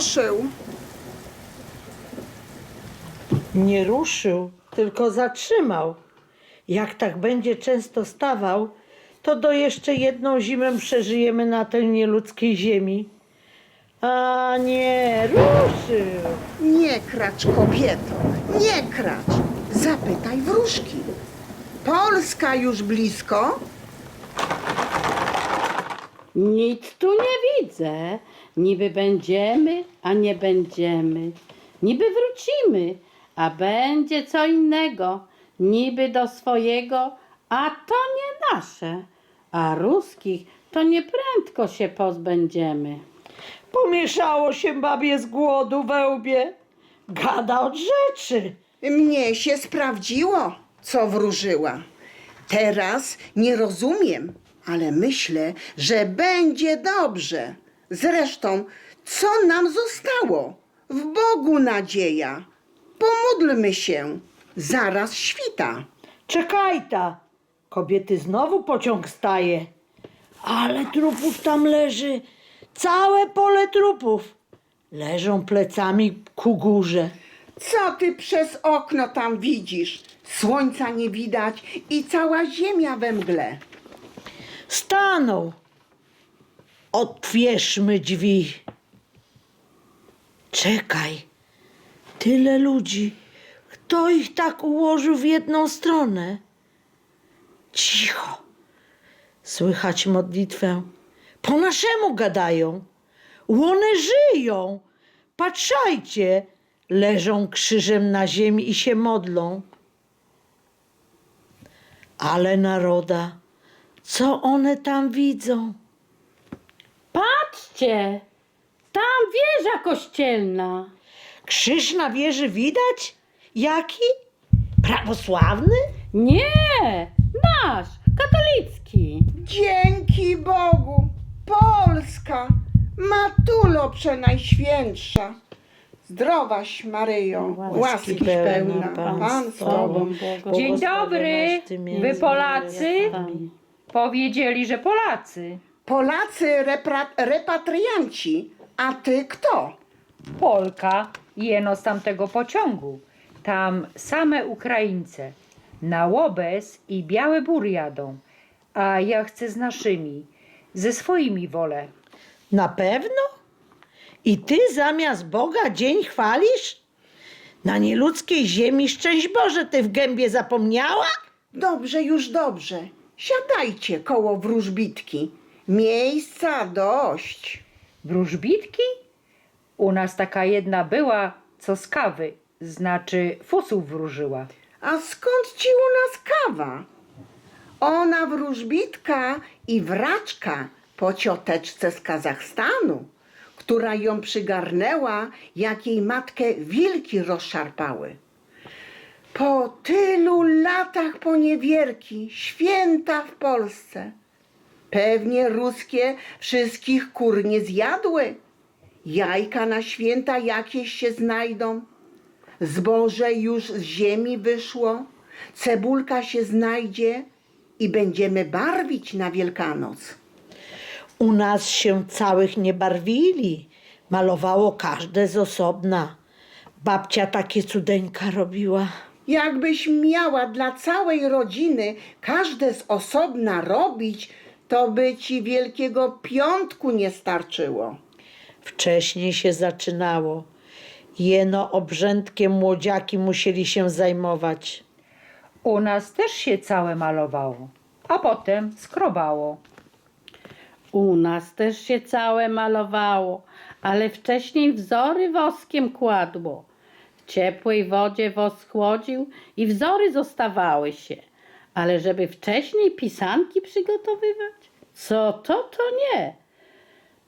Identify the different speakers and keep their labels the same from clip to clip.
Speaker 1: ruszył.
Speaker 2: Nie ruszył, tylko zatrzymał. Jak tak będzie często stawał, to do jeszcze jedną zimę przeżyjemy na tej nieludzkiej ziemi. A nie, ruszył.
Speaker 1: Nie kracz, kobieto, nie kracz. Zapytaj wróżki. Polska już blisko?
Speaker 3: Nic tu nie widzę. Niby będziemy, a nie będziemy. Niby wrócimy, a będzie co innego. Niby do swojego, a to nie nasze. A ruskich to nieprędko się pozbędziemy.
Speaker 2: Pomieszało się babie z głodu we łbie. Gada od rzeczy.
Speaker 1: Mnie się sprawdziło, co wróżyła. Teraz nie rozumiem, ale myślę, że będzie dobrze. Zresztą, co nam zostało? W Bogu nadzieja. Pomódlmy się. Zaraz świta.
Speaker 2: Czekaj ta. Kobiety znowu pociąg staje. Ale trupów tam leży. Całe pole trupów. Leżą plecami ku górze.
Speaker 1: Co ty przez okno tam widzisz? Słońca nie widać i cała ziemia we mgle.
Speaker 2: Stanął. Otwierzmy drzwi. Czekaj. Tyle ludzi. Kto ich tak ułożył w jedną stronę? Cicho. Słychać modlitwę. Po naszemu gadają. Łony żyją. Patrzajcie. Leżą krzyżem na ziemi i się modlą. Ale naroda, co one tam widzą?
Speaker 3: Patrzcie! Tam wieża kościelna.
Speaker 2: Krzyż na wieży widać? Jaki? Prawosławny?
Speaker 3: Nie, nasz, katolicki.
Speaker 1: Dzięki Bogu! Polska! Matulo przenajświętsza! Zdrowaś Maryjo, łaski pełna, Pan z Tobą.
Speaker 4: Dzień dobry. Wy Polacy? Powiedzieli, że Polacy.
Speaker 1: Polacy repra- repatrianci, a Ty kto?
Speaker 4: Polka jeno z tamtego pociągu. Tam same Ukraińce. Na Łobez i Biały Bór jadą. A ja chcę z naszymi. Ze swoimi wolę.
Speaker 2: Na pewno? I ty zamiast Boga dzień chwalisz? Na nieludzkiej ziemi szczęść Boże ty w gębie zapomniała?
Speaker 1: Dobrze, już dobrze. Siadajcie koło wróżbitki. Miejsca dość.
Speaker 4: Wróżbitki? U nas taka jedna była, co z kawy, znaczy fusów wróżyła.
Speaker 1: A skąd ci u nas kawa? Ona wróżbitka i wraczka po cioteczce z Kazachstanu, która ją przygarnęła, jak jej matkę wilki rozszarpały. Po tylu latach poniewierki, święta w Polsce. Pewnie ruskie wszystkich kur nie zjadły. Jajka na święta jakieś się znajdą. Zboże już z ziemi wyszło, cebulka się znajdzie i będziemy barwić na Wielkanoc.
Speaker 2: U nas się całych nie barwili. Malowało każde z osobna. Babcia takie cudeńka robiła.
Speaker 1: Jakbyś miała dla całej rodziny każde z osobna robić, to by ci Wielkiego Piątku nie starczyło.
Speaker 2: Wcześniej się zaczynało. Jeno obrzędkiem młodziaki musieli się zajmować.
Speaker 4: U nas też się całe malowało, a potem skrobało.
Speaker 3: U nas też się całe malowało, ale wcześniej wzory woskiem kładło. Ciepłej wodzie wosk chłodził i wzory zostawały się. Ale żeby wcześniej pisanki przygotowywać? Co to, to nie.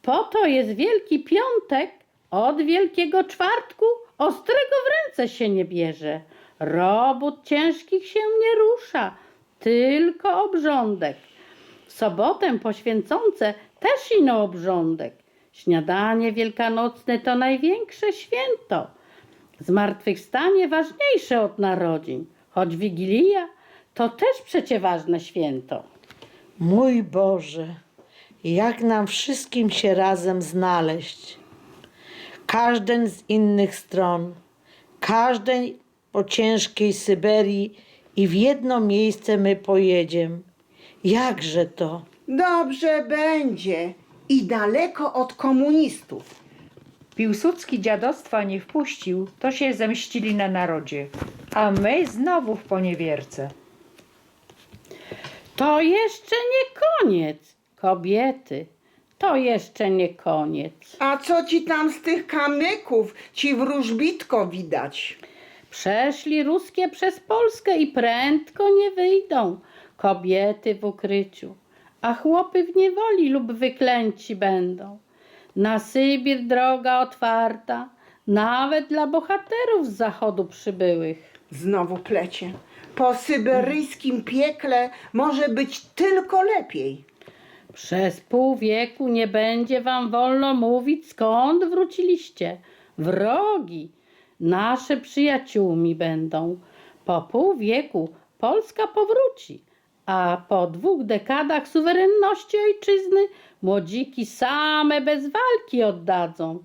Speaker 3: Po to jest Wielki Piątek, od Wielkiego Czwartku ostrego w ręce się nie bierze. Robót ciężkich się nie rusza, tylko obrządek. W sobotę poświęcące też ino obrządek. Śniadanie wielkanocne to największe święto. Zmartwychwstanie ważniejsze od narodzin, choć Wigilia to też przecie ważne święto.
Speaker 2: Mój Boże, jak nam wszystkim się razem znaleźć. każden z innych stron, każden po ciężkiej Syberii i w jedno miejsce my pojedziemy. Jakże to?
Speaker 1: Dobrze będzie i daleko od komunistów.
Speaker 4: Piłsudski dziadostwa nie wpuścił, to się zemścili na narodzie. A my znowu w poniewierce.
Speaker 3: To jeszcze nie koniec, kobiety. To jeszcze nie koniec.
Speaker 1: A co ci tam z tych kamyków, ci wróżbitko widać?
Speaker 3: Przeszli ruskie przez Polskę i prędko nie wyjdą. Kobiety w ukryciu, a chłopy w niewoli lub wyklęci będą. Na Sybir droga otwarta, nawet dla bohaterów z zachodu przybyłych.
Speaker 1: Znowu plecie. Po syberyjskim piekle może być tylko lepiej.
Speaker 3: Przez pół wieku nie będzie wam wolno mówić, skąd wróciliście. Wrogi, nasze przyjaciółmi będą. Po pół wieku Polska powróci, a po dwóch dekadach suwerenności ojczyzny młodziki same bez walki oddadzą.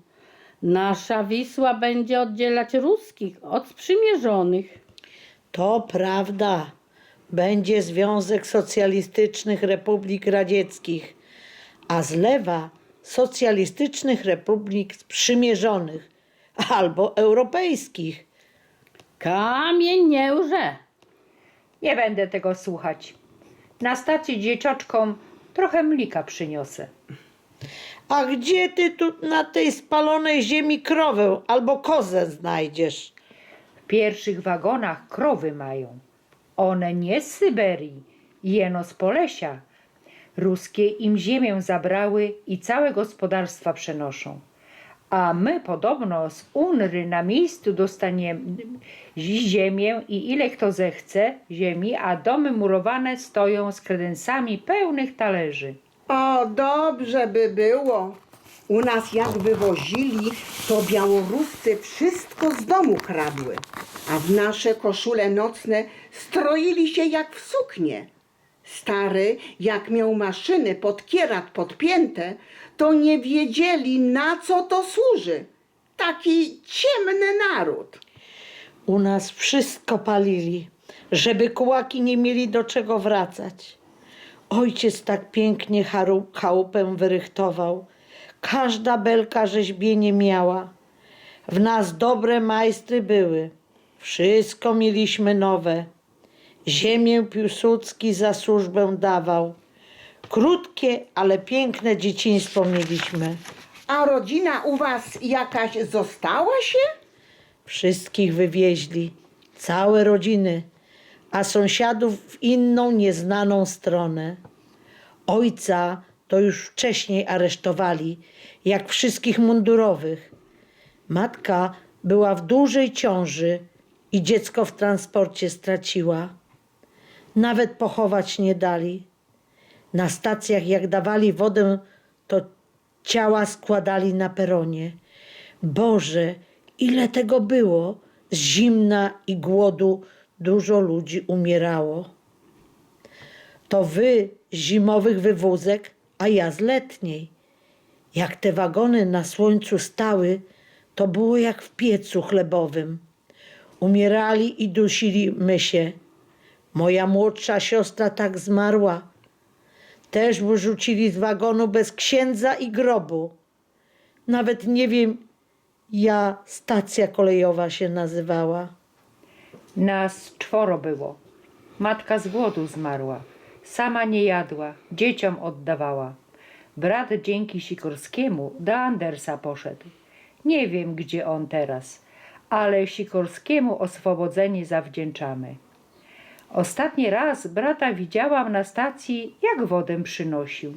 Speaker 3: Nasza Wisła będzie oddzielać ruskich od sprzymierzonych.
Speaker 2: To prawda. Będzie Związek Socjalistycznych Republik Radzieckich, a z lewa Socjalistycznych Republik Sprzymierzonych albo europejskich.
Speaker 3: Kamień nie łże.
Speaker 4: Nie będę tego słuchać. Na stacji dzieciaczkom trochę mlika przyniosę.
Speaker 2: A gdzie ty tu na tej spalonej ziemi krowę albo kozę znajdziesz?
Speaker 4: W pierwszych wagonach krowy mają. One nie z Syberii, jeno z Polesia. Ruskie im ziemię zabrały i całe gospodarstwa przenoszą. A my podobno z Unry na miejscu dostaniemy ziemię i ile kto zechce ziemi, a domy murowane stoją z kredensami pełnych talerzy.
Speaker 1: O, dobrze by było. U nas jak wywozili, to Białoruscy wszystko z domu kradły, a w nasze koszule nocne stroili się jak w suknie. Stary, jak miał maszyny pod kierat podpięte, to nie wiedzieli na co to służy. Taki ciemny naród.
Speaker 2: U nas wszystko palili, żeby kułaki nie mieli do czego wracać. Ojciec tak pięknie chałupę wyrychtował. Każda belka rzeźbienie miała. W nas dobre majstry były. Wszystko mieliśmy nowe. Ziemię Piłsudski za służbę dawał. Krótkie, ale piękne dzieciństwo mieliśmy.
Speaker 1: A rodzina u was jakaś została się?
Speaker 2: Wszystkich wywieźli, całe rodziny, a sąsiadów w inną nieznaną stronę. Ojca to już wcześniej aresztowali, jak wszystkich mundurowych. Matka była w dużej ciąży i dziecko w transporcie straciła. Nawet pochować nie dali. Na stacjach, jak dawali wodę, to ciała składali na peronie. Boże, ile tego było! Z zimna i głodu dużo ludzi umierało. To wy zimowych wywózek, a ja z letniej. Jak te wagony na słońcu stały, to było jak w piecu chlebowym. Umierali i dusili my się. Moja młodsza siostra tak zmarła. Też wyrzucili z wagonu bez księdza i grobu. Nawet nie wiem, ja stacja kolejowa się nazywała.
Speaker 4: Nas czworo było. Matka z głodu zmarła. Sama nie jadła, dzieciom oddawała. Brat dzięki Sikorskiemu do Andersa poszedł. Nie wiem, gdzie on teraz, ale Sikorskiemu oswobodzenie zawdzięczamy. Ostatni raz brata widziałam na stacji, jak wodę przynosił.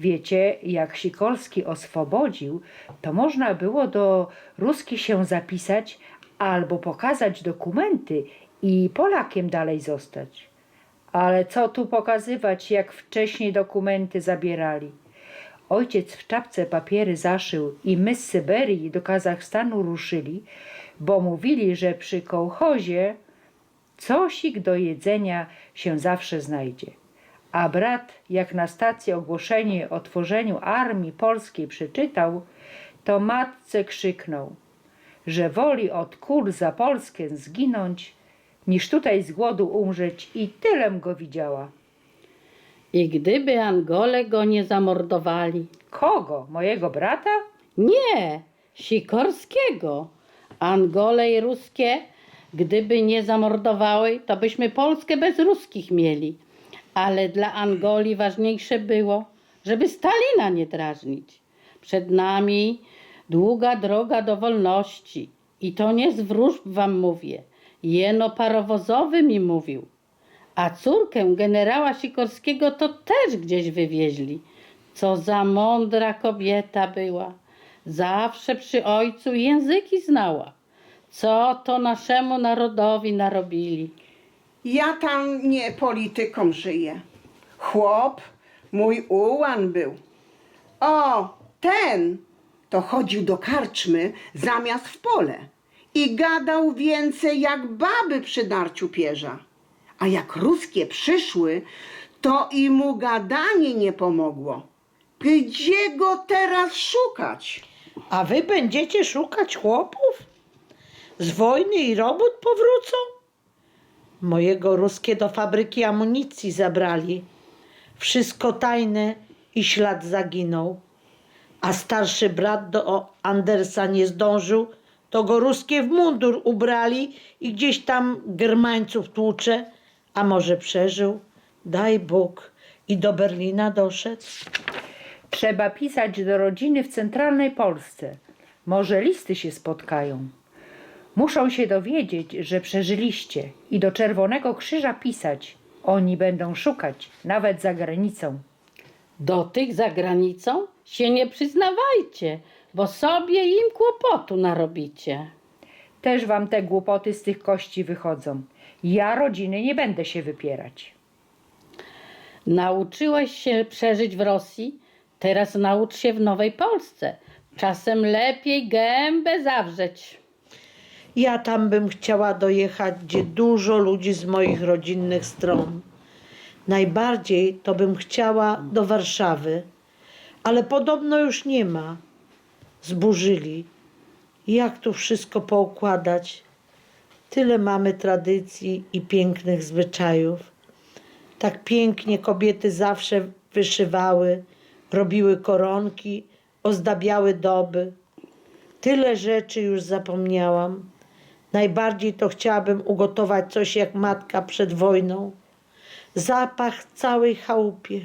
Speaker 4: Wiecie, jak Sikorski oswobodził, to można było do Ruski się zapisać albo pokazać dokumenty i Polakiem dalej zostać. Ale co tu pokazywać, jak wcześniej dokumenty zabierali? Ojciec w czapce papiery zaszył i my z Syberii do Kazachstanu ruszyli, bo mówili, że przy kołchozie cosik do jedzenia się zawsze znajdzie. A brat, jak na stacji ogłoszenie o tworzeniu armii polskiej przeczytał, to matce krzyknął, że woli od kul za Polskę zginąć, niż tutaj z głodu umrzeć i tylem go widziała.
Speaker 3: I gdyby Angole go nie zamordowali,
Speaker 4: Kogo? Mojego brata?
Speaker 3: Nie, Sikorskiego. Angole i ruskie, gdyby nie zamordowały, to byśmy Polskę bez ruskich mieli. Ale dla Angoli ważniejsze było, żeby Stalina nie drażnić. Przed nami długa droga do wolności. I to nie z wróżb wam mówię. Jeno parowozowy mi mówił. A córkę generała Sikorskiego to też gdzieś wywieźli. Co za mądra kobieta była. Zawsze przy ojcu języki znała. Co to naszemu narodowi narobili.
Speaker 1: Ja tam nie polityką żyję. Chłop, mój ułan był. O, ten to chodził do karczmy zamiast w pole i gadał więcej jak baby przy darciu pierza. A jak ruskie przyszły, to i mu gadanie nie pomogło. Gdzie go teraz szukać?
Speaker 2: A wy będziecie szukać chłopów? Z wojny i robót powrócą? Mojego ruskie do fabryki amunicji zabrali. Wszystko tajne i ślad zaginął. A starszy brat do Andersa nie zdążył, to go ruskie w mundur ubrali i gdzieś tam germańców tłucze. A może przeżył? Daj Bóg. I do Berlina doszedł.
Speaker 4: Trzeba pisać do rodziny w centralnej Polsce. Może listy się spotkają. Muszą się dowiedzieć, że przeżyliście i do Czerwonego Krzyża pisać. Oni będą szukać, nawet za granicą.
Speaker 3: Do tych za granicą się nie przyznawajcie, bo sobie im kłopotu narobicie.
Speaker 4: Też wam te głupoty z tych kości wychodzą. Ja rodziny nie będę się wypierać.
Speaker 3: Nauczyłeś się przeżyć w Rosji, teraz naucz się w Nowej Polsce. Czasem lepiej gębę zawrzeć.
Speaker 2: Ja tam bym chciała dojechać, gdzie dużo ludzi z moich rodzinnych stron. Najbardziej to bym chciała do Warszawy, ale podobno już nie ma. Zburzyli. Jak tu wszystko poukładać? Tyle mamy tradycji i pięknych zwyczajów. Tak pięknie kobiety zawsze wyszywały, robiły koronki, ozdabiały doby. Tyle rzeczy już zapomniałam. Najbardziej to chciałabym ugotować coś jak matka przed wojną. Zapach całej chałupie.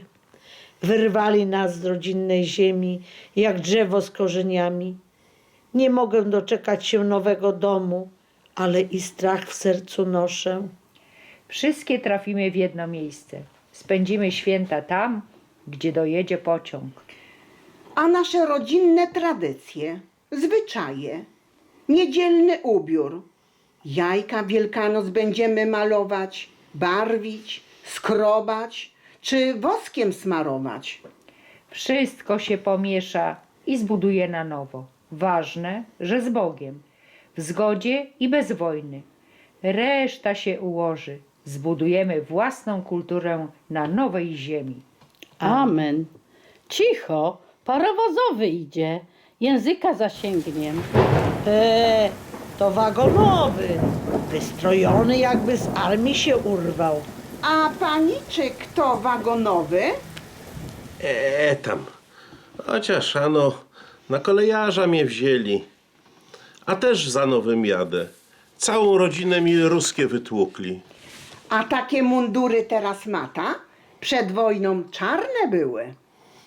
Speaker 2: Wyrwali nas z rodzinnej ziemi, jak drzewo z korzeniami. Nie mogę doczekać się nowego domu, ale i strach w sercu noszę.
Speaker 4: Wszystkie trafimy w jedno miejsce. Spędzimy święta tam, gdzie dojedzie pociąg.
Speaker 1: A nasze rodzinne tradycje, zwyczaje, niedzielny ubiór, jajka Wielkanoc będziemy malować, barwić, skrobać czy woskiem smarować.
Speaker 4: Wszystko się pomiesza i zbuduje na nowo. Ważne, że z Bogiem, w zgodzie i bez wojny. Reszta się ułoży. Zbudujemy własną kulturę na nowej ziemi.
Speaker 3: Amen. Cicho, parowozowy idzie. Języka zasięgniem.
Speaker 2: E, to wagonowy, wystrojony jakby z armii się urwał.
Speaker 1: A paniczyk to wagonowy?
Speaker 5: E, tam. Chociaż ano, na kolejarza mnie wzięli. A też za nowym jadę. Całą rodzinę mi ruskie wytłukli.
Speaker 1: A takie mundury teraz mata? Przed wojną czarne były.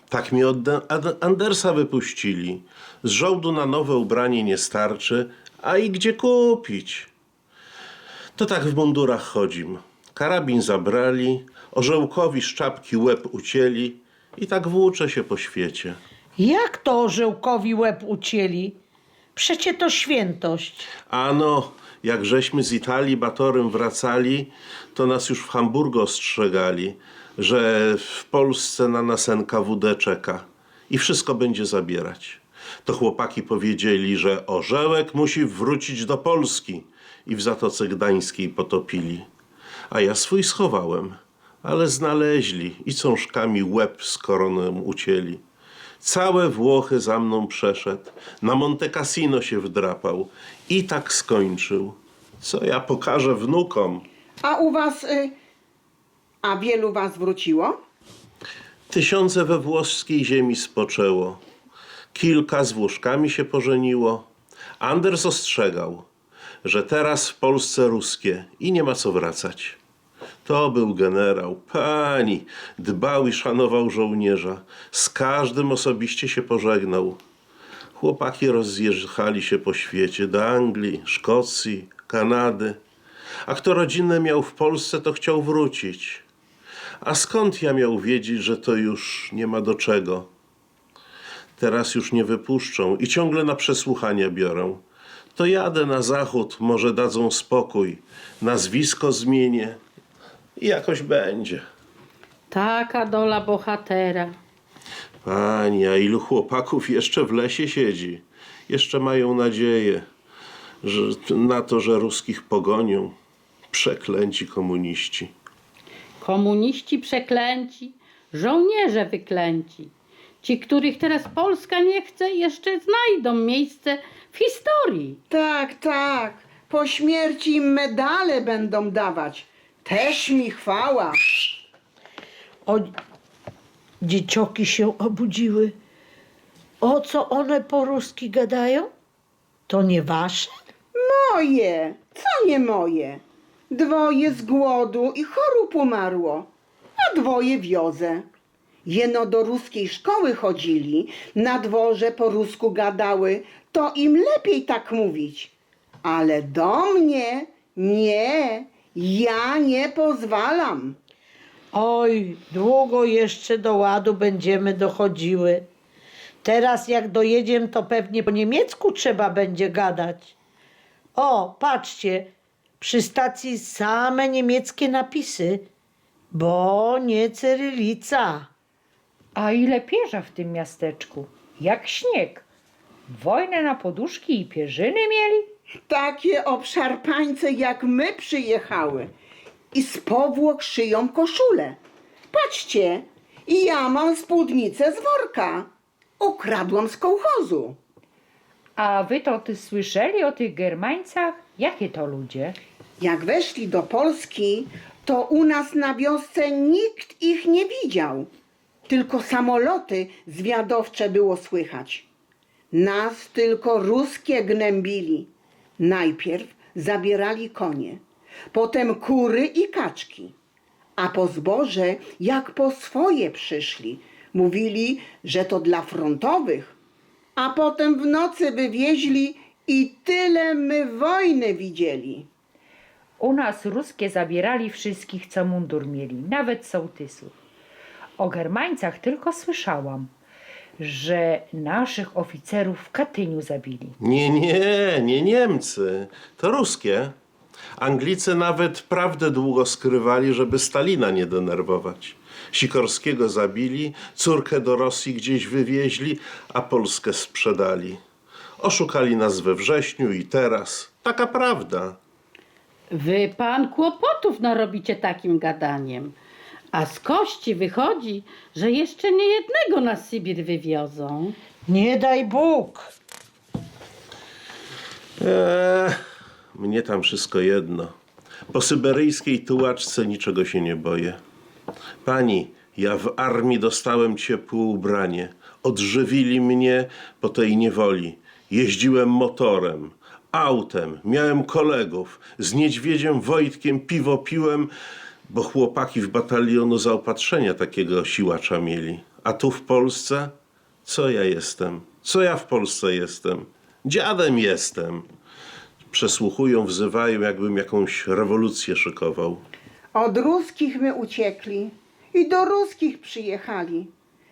Speaker 5: Tak mi od Ad- Andersa wypuścili. Z żołdu na nowe ubranie nie starczy, a i gdzie kupić? To tak w mundurach chodzim. Karabin zabrali, orzełkowi z czapki łeb ucięli i tak włóczę się po świecie.
Speaker 2: Jak to orzełkowi łeb ucięli? Przecie to świętość.
Speaker 5: Ano, jak żeśmy z Italii batorem wracali, to nas już w Hamburgu ostrzegali, że w Polsce na nas NKWD czeka i wszystko będzie zabierać. To chłopaki powiedzieli, że orzełek musi wrócić do Polski i w Zatoce Gdańskiej potopili. A ja swój schowałem, ale znaleźli i cążkami łeb z koroną ucięli. Całe Włochy za mną przeszedł, na Monte Cassino się wdrapał i tak skończył. Co ja pokażę wnukom?
Speaker 1: A u was, y, a wielu was wróciło?
Speaker 5: Tysiące we włoskiej ziemi spoczęło. Kilka z Włoszkami się pożeniło. Anders ostrzegał, że teraz w Polsce ruskie i nie ma co wracać. To był generał, pani, dbał i szanował żołnierza. Z każdym osobiście się pożegnał. Chłopaki rozjechali się po świecie do Anglii, Szkocji, Kanady. A kto rodzinę miał w Polsce, to chciał wrócić. A skąd ja miał wiedzieć, że to już nie ma do czego? Teraz już nie wypuszczą i ciągle na przesłuchania biorą. To jadę na zachód, może dadzą spokój. Nazwisko zmienię i jakoś będzie.
Speaker 3: Taka dola bohatera.
Speaker 5: Pani, a ilu chłopaków jeszcze w lesie siedzi? Jeszcze mają nadzieję że, na to, że ruskich pogonią. Przeklęci komuniści.
Speaker 3: Komuniści przeklęci, żołnierze wyklęci. Ci, których teraz Polska nie chce, jeszcze znajdą miejsce w historii.
Speaker 1: Tak, tak. Po śmierci im medale będą dawać. Też mi chwała.
Speaker 2: O, dziecioki się obudziły. O co one po ruski gadają? To nie wasze?
Speaker 1: Moje, co nie moje? Dwoje z głodu i chorób umarło, a dwoje wiozę. Jeno do ruskiej szkoły chodzili, na dworze po rusku gadały, to im lepiej tak mówić. Ale do mnie nie, ja nie pozwalam.
Speaker 2: Oj, długo jeszcze do ładu będziemy dochodziły. Teraz jak dojedziemy, to pewnie po niemiecku trzeba będzie gadać. O, patrzcie, przy stacji same niemieckie napisy, bo nie cyrylica.
Speaker 4: A ile pierza w tym miasteczku? Jak śnieg. Wojnę na poduszki i pierzyny mieli?
Speaker 1: Takie obszarpańce jak my przyjechały i z powłok szyją koszule. Patrzcie, ja mam spódnicę z worka. Ukradłam z kołchozu.
Speaker 4: A wy to ty słyszeli o tych Germańcach? Jakie to ludzie?
Speaker 1: Jak weszli do Polski, to u nas na wiosce nikt ich nie widział. Tylko samoloty zwiadowcze było słychać. Nas tylko ruskie gnębili. Najpierw zabierali konie, potem kury i kaczki, a po zboże jak po swoje przyszli. Mówili, że to dla frontowych, a potem w nocy wywieźli i tyle my wojny widzieli.
Speaker 4: U nas ruskie zabierali wszystkich, co mundur mieli, nawet sołtysów. O Germańcach tylko słyszałam, że naszych oficerów w Katyniu zabili.
Speaker 5: Nie, nie, nie Niemcy. To ruskie. Anglicy nawet prawdę długo skrywali, żeby Stalina nie denerwować. Sikorskiego zabili, córkę do Rosji gdzieś wywieźli, a Polskę sprzedali. Oszukali nas we wrześniu i teraz. Taka prawda.
Speaker 3: Wy pan kłopotów narobicie takim gadaniem. A z kości wychodzi, że jeszcze nie jednego na Sybir wywiozą.
Speaker 2: Nie daj Bóg.
Speaker 5: Eee, mnie tam wszystko jedno. Po syberyjskiej tułaczce niczego się nie boję. Pani, ja w armii dostałem ciepłe ubranie. Odżywili mnie po tej niewoli. Jeździłem motorem, autem, miałem kolegów. Z niedźwiedziem Wojtkiem piwo piłem, bo chłopaki w batalionu zaopatrzenia takiego siłacza mieli. A tu w Polsce? Co ja jestem? Co ja w Polsce jestem? Dziadem jestem. Przesłuchują, wzywają, jakbym jakąś rewolucję szykował.
Speaker 1: Od ruskich my uciekli i do ruskich przyjechali.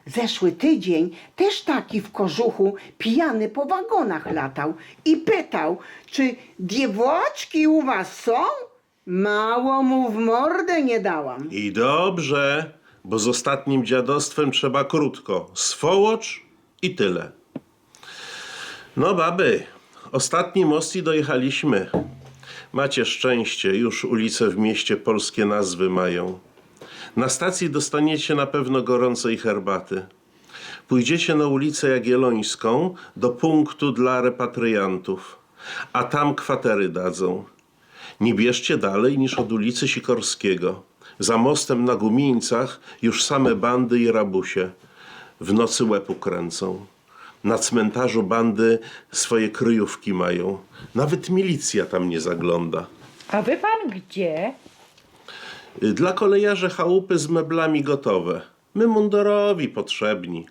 Speaker 1: Zeszły tydzień też taki w kożuchu pijany po wagonach latał i pytał, czy dziewłaczki u was są? Mało mu w mordę nie dałam.
Speaker 5: I dobrze, bo z ostatnim dziadostwem trzeba krótko. Swołocz i tyle. No baby, ostatni most i dojechaliśmy. Macie szczęście, już ulice w mieście polskie nazwy mają. Na stacji dostaniecie na pewno gorącej herbaty. Pójdziecie na ulicę Jagiellońską do punktu dla repatriantów, a tam kwatery dadzą. Nie bierzcie dalej niż od ulicy Sikorskiego. Za mostem na Gumieńcach już same bandy i rabusie w nocy łeb kręcą. Na cmentarzu bandy swoje kryjówki mają. Nawet milicja tam nie zagląda.
Speaker 4: A wy pan gdzie?
Speaker 5: Dla kolejarzy chałupy z meblami gotowe. My mundurowi potrzebni.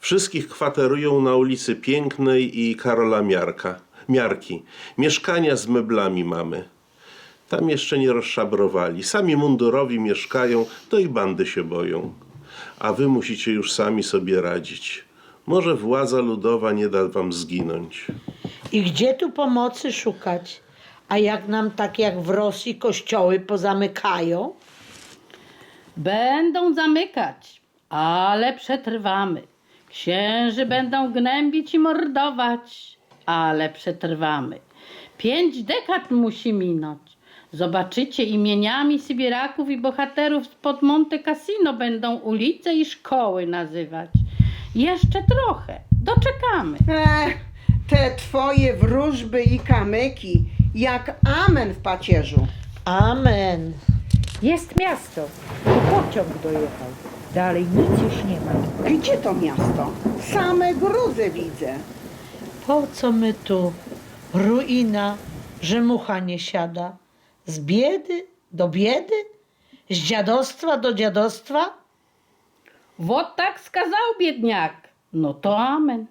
Speaker 5: Wszystkich kwaterują na ulicy Pięknej i Karola Miarka. Miarki. Mieszkania z meblami mamy. Tam jeszcze nie rozszabrowali. Sami mundurowi mieszkają, to i bandy się boją. A wy musicie już sami sobie radzić. Może władza ludowa nie da wam zginąć.
Speaker 2: I gdzie tu pomocy szukać? A jak nam tak jak w Rosji kościoły pozamykają?
Speaker 3: Będą zamykać, ale przetrwamy. Księży będą gnębić i mordować, ale przetrwamy. Pięć dekad musi minąć. Zobaczycie, imieniami Sybiraków i bohaterów spod Monte Cassino będą ulice i szkoły nazywać. Jeszcze trochę, doczekamy.
Speaker 1: Ech, te twoje wróżby i kamyki, jak amen w pacierzu.
Speaker 2: Amen.
Speaker 4: Jest miasto. Tu pociąg dojechał. Dalej nic już nie ma.
Speaker 1: Gdzie to miasto? Same gruzy widzę.
Speaker 2: Po co my tu? Ruina, że mucha nie siada z biedy do biedy, z dziadostwa do dziadostwa?
Speaker 3: Wot tak skazał biedniak. No to amen.